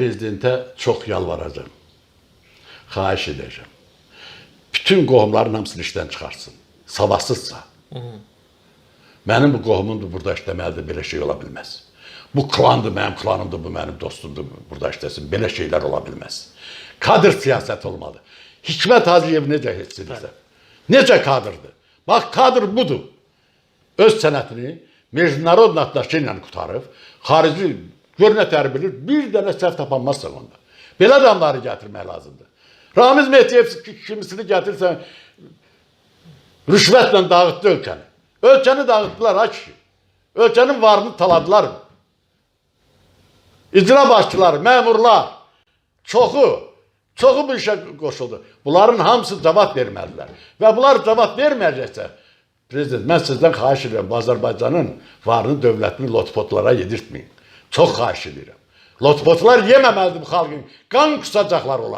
prezidente çok yalvaracağım. Xahiş edeceğim. Bütün qohumların hamısını işten çıkarsın. Savasızsa. Benim bu qohumum da burada işləməlidir, belə şey ola bilməz. Bu klandır, mənim klanımdır, bu mənim dostumdur, burada işləsin. Belə şeylər ola bilməz. Kadr siyasət olmalı. Hikmət Hacıyev necə hiss edirsə. Necə kadrdır? Bax, kadr budur. Öz sənətini Mecnarod natlaşı ilə qutarıb, xarici gör tər bilir, bir dənə səhv tapanmazsan onda. Belə adamları gətirmək lazımdır. Ramiz Mehdiyev kimisini gətirsən, rüşvətlə dağıtdı ölkəni. Ölkəni dağıtdılar ha kişi. Varını taladılar. İcra başçıları, məmurlar, çoxu, çoxu bu işə qoşuldu. Bunların hamısı cavab verməlilər. Və bunlar cavab verməyəcəksə, prezident, mən sizdən xahiş edirəm, Azərbaycanın varını, dövlətini lotpotlara yedirtməyin. Çox xahiş edirəm. Lotpotlar yeməməlidir bu xalqın. Qan qusacaqlar onlar.